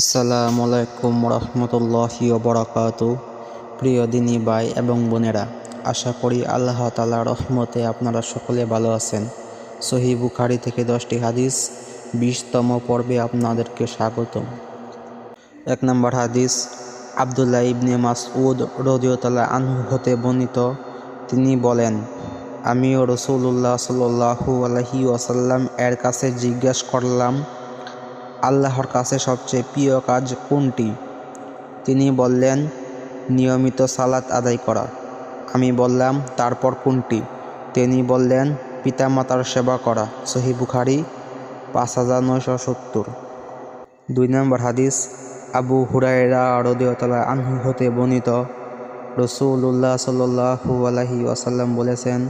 আসসালামু আলাইকুম রহমতুল্লাহি বরাকাত প্রিয় দিনী ভাই এবং বোনেরা, আশা করি আল্লাহ তালা রহমতে আপনারা সকলে ভালো আছেন। সহি বুখারি থেকে দশটি হাদিস, বিশতম পর্বে আপনাদেরকে স্বাগতম। এক নম্বর হাদিস, আবদুল্লাহ ইবনে মাসউদ রদিয়তাল্লাহ আনহু হতে বর্ণিত। তিনি বলেন, আমিও রসুল্লাহ সাল্লু আলহি ওয়াসাল্লাম এর কাছে জিজ্ঞাসা করলাম আল্লাহর কাছে সবচেয়ে প্রিয় কাজ কোনটি? তিনি বললেন, নিয়মিত সালাত আদায় করা। আমি বললাম, তারপর কোনটি? তিনি বললেন, পিতামাতার সেবা করা। সহি বুখারি, পাঁচ হাজার নয়শো সত্তর। দুই নম্বর হাদিস, আবু হুরাইরা রদিয়তলা আনহু হতে বর্ণিত। রসুল্লাহ সাল্লু আলহি ওয়াসাল্লাম বলেছেন,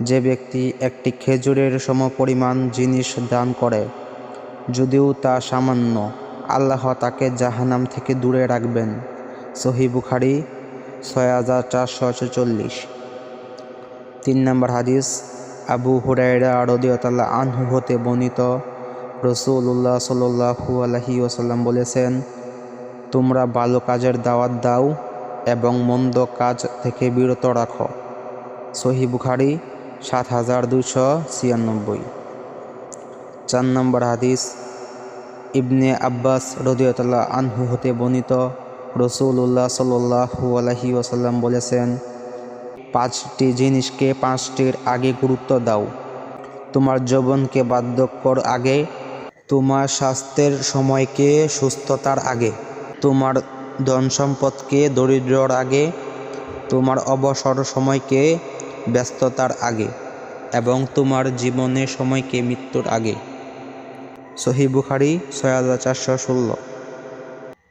যে ব্যক্তি একটি খেজুরের সমপরিমাণ জিনিস দান করে যদিও তা সামান্য, আল্লাহ তাকে জাহানাম থেকে দূরে রাখবেন। সহি বুখারি, ছয় হাজার চারশো ছেচল্লিশ। তিন নম্বর হাদিস, আবু হুরাইরা রদিয়তাল্লাহ আনহু হতে বর্ণিত। রসুল্লাহ সাল্লু আলহি ওসাল্লাম বলেছেন, তোমরা ভালো কাজের দাওয়াত দাও এবং মন্দ কাজ থেকে বিরত রাখো। সহি বুখারি, সাত হাজার দুশো ছিয়ানব্বই। চার নম্বর হাদিস। ইবনে আব্বাস রদিয়তাল্লাহ আনহু হতে বর্ণিত রসুল্লাহ সাল্লু আলহি ওসাল্লাম বলেছেন, পাঁচটি জিনিসকে পাঁচটির আগে গুরুত্ব দাও। তোমার যৌবনকে বার্ধক্যর আগে, তোমার স্বাস্থ্যের সময়কে সুস্থতার আগে, তোমার ধন সম্পদকে দরিদ্রর আগে, তোমার অবসর সময়কে ব্যস্ততার আগে, এবং তোমার জীবনের সময়কে মৃত্যুর আগে। সহি বুখারি, ছয় হাজার চারশো ষোলো।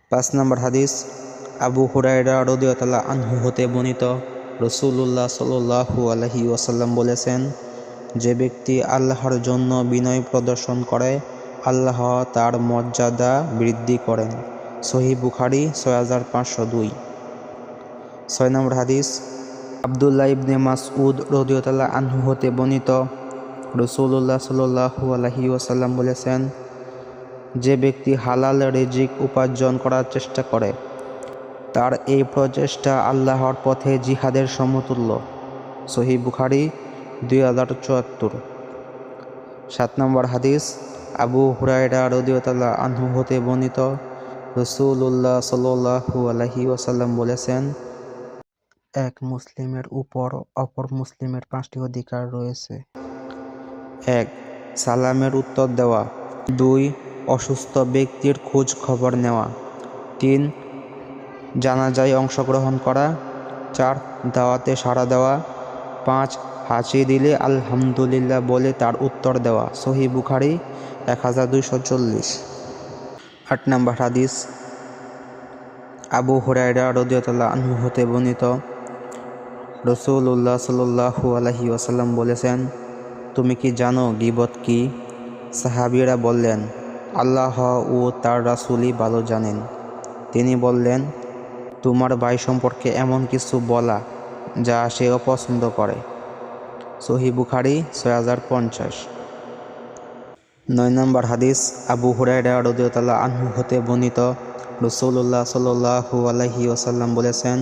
পাঁচ নম্বর হাদিস, আবু হুরাইরা রদিয়তাল্লাহ আনহু হতে বর্ণিত। রসুল্লাহ সাল্লু আলহি ওয়াসাল্লাম বলেছেন, যে ব্যক্তি আল্লাহর জন্য বিনয় প্রদর্শন করে, আল্লাহ তার মর্যাদা বৃদ্ধি করেন। সহি বুখারি, ছয় হাজার পাঁচশো দুই। ছয় নম্বর হাদিস, আবদুল্লাহ ইবনে মাসউদ রদিয়তাল্লাহ আনহু হতে বর্ণিত রসুল্লাহ সাল্লু আলহি ওয়াসাল্লাম বলেছেন, যে ব্যক্তি হালাল রেজিক উপার্জন করার চেষ্টা করে, তার এই প্রচেষ্টা আল্লাহর পথে জিহাদের সমতুল্য। সহি বুখারি দুই হাজার চুয়াত্তর। সাত নম্বর হাদিস, আবু হুরাইরা রদিয়তাল্লাহ আনহু হতে বর্ণিত রসুল্লাহ সাল্লু আলহি ওয়াসাল্লাম বলেছেন, এক মুসলিমের উপর অপর মুসলিমের পাঁচটি অধিকার রয়েছে। এক, সালামের উত্তর দেওয়া। দুই, অসুস্থ ব্যক্তির খোঁজ খবর নেওয়া। তিন, জানাজায় অংশগ্রহণ করা। চার, দাওয়াতে সাড়া দেওয়া। পাঁচ, হাসি দিলে আলহামদুলিল্লাহ বলে তার উত্তর দেওয়া। সহি বুখারি, এক হাজার দুইশো চল্লিশ। আট নম্বর হাদিস। আবু হুরাইরা রদিয়তাল্লাহ আনহু হতে বর্ণিত। রসুল্লাহ সাল্লু আলহি ওসাল্লাম বলেছেন তুমি কি জানো গিবত কি? সাহাবিরা বললেন, আল্লাহ ও তার রাসুলই ভালো জানেন। তিনি বললেন, তোমার ভাই সম্পর্কে এমন কিছু বলা যা সে অপছন্দ করে। সহি বুখারি, ছয় হাজার পঞ্চাশ। নয় নম্বর হাদিস, আবু হুরাইরা রদিয়তাল্লাহ আনহু হতে বর্ণিত। রসুল্লাহ সাল্লু আলহি ওসাল্লাম বলেছেন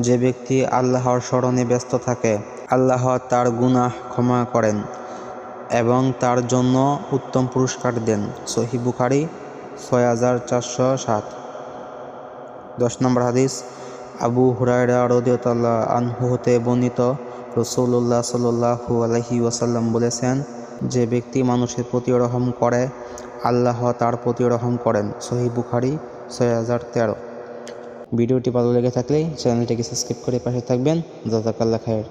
যে ব্যক্তি আল্লাহর স্মরণে ব্যস্ত থাকে, আল্লাহ তার গুনাহ ক্ষমা করেন এবং তার জন্য উত্তম পুরস্কার দেন। সহি বুখারি, ছয় হাজার চারশো সাত। দশ নম্বর হাদিস, আবু হুরায়রা রদিয়তাল্লাহ আনহু হতে বর্ণিত রসুল্লাহ সাল্লু আলহি ওয়াসাল্লাম বলেছেন, যে ব্যক্তি মানুষের প্রতি রহম করে, আল্লাহ তার প্রতি রহম করেন। সহি বুখারি, ছয় হাজার তেরো। ভিডিওটি ভালো লেগে থাকলে চ্যানেলটিকে সাবস্ক্রাইব করে পাশে থাকবেন। জাজাকাল্লা খায়ের।